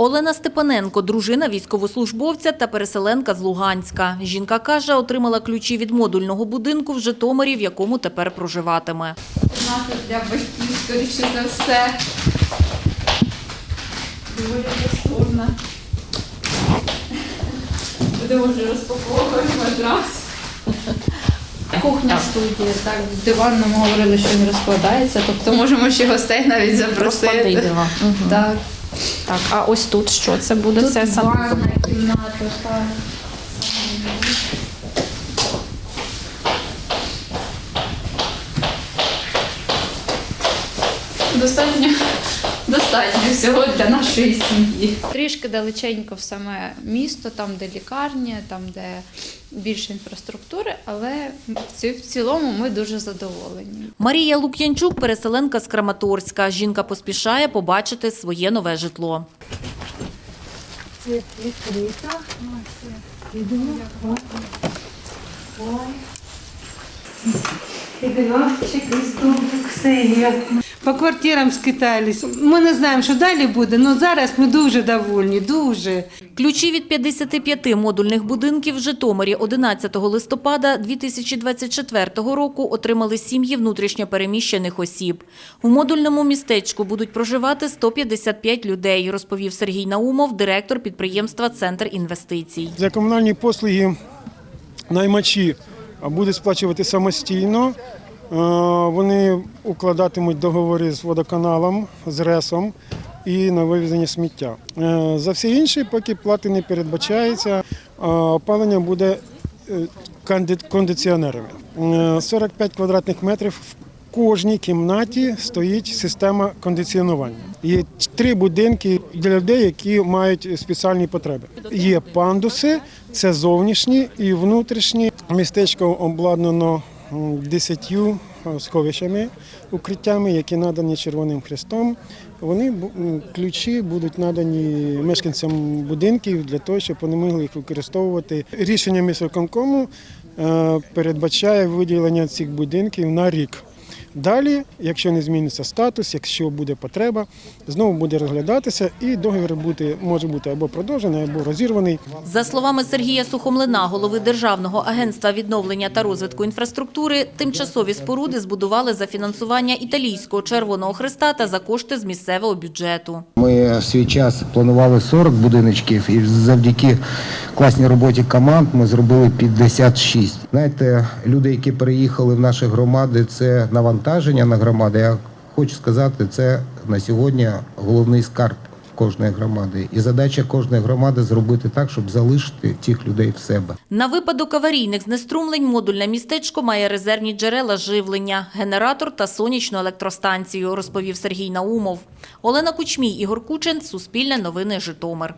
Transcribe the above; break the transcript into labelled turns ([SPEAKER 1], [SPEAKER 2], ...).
[SPEAKER 1] Олена Степаненко, дружина військовослужбовця та переселенка з Луганська. Жінка каже, отримала ключі від модульного будинку в Житомирі, в якому тепер проживатиме.
[SPEAKER 2] Кімната для батьків, скоріше за все. Доволі просторна. Будемо вже розпаковувати матрас. Кухня студія, так, в диванному говорили, що він розкладається, тобто можемо ще гостей навіть запросити. Так.
[SPEAKER 3] Так, а ось тут що це буде?
[SPEAKER 2] Тут
[SPEAKER 3] це сам
[SPEAKER 2] ванна кімната, так. Достатньо, достатньо всього для нашої сім'ї. Трішки далеченько в саме місто, там, де лікарня, там, де більше інфраструктури, але в цілому ми дуже задоволені.
[SPEAKER 1] Марія Лук'янчук, переселенка з Краматорська. Жінка поспішає побачити своє нове житло.
[SPEAKER 4] По квартирам скитались. Ми не знаємо, що далі буде, але зараз ми дуже довольні, дуже.
[SPEAKER 1] Ключі від 55 модульних будинків в Житомирі 11 листопада 2024 року отримали сім'ї внутрішньопереміщених осіб. У модульному містечку будуть проживати 155 людей, розповів Сергій Наумов, директор підприємства Центр інвестицій.
[SPEAKER 5] За комунальні послуги наймачі будуть сплачувати самостійно. Е, Вони укладатимуть договори з водоканалом, з РЕСом і на вивезення сміття. Е, За всі інші поки плати не передбачається. Опалення буде е, кондиціонерами. Е, 45 квадратних метрів в кожній кімнаті стоїть система кондиціонування. Є три будинки для людей, які мають спеціальні потреби. Є пандуси, це зовнішні і внутрішні. Містечко обладнано 10 сховищами, укриттями, які надані Червоним Хрестом. Вони ключі будуть надані мешканцям будинків для того, щоб вони могли їх використовувати. Рішення міськвиконкому е, передбачає виділення цих будинків на рік. Далі, якщо не зміниться статус, якщо буде потреба, знову буде розглядатися і договір буде, може бути або продовжений, або розірваний.
[SPEAKER 1] За словами Сергія Сухомлина, голови Державного агентства відновлення та розвитку інфраструктури, тимчасові споруди збудували за фінансування італійського Червоного Христа та за кошти з місцевого бюджету.
[SPEAKER 6] Ми в свій час планували 40 будиночків, і завдяки класній роботі команд ми зробили 56. Знаєте, люди, які переїхали в наші громади, це навантаження на громади. Я хочу сказати, це на сьогодні головний скарб кожної громади. І задача кожної громади зробити так, щоб залишити цих людей в себе.
[SPEAKER 1] На випадок аварійних знеструмлень модульне містечко має резервні джерела живлення, генератор та сонячну електростанцію, розповів Сергій Наумов. Олена Кучмій, Ігор Кучин, Суспільне новини Житомир.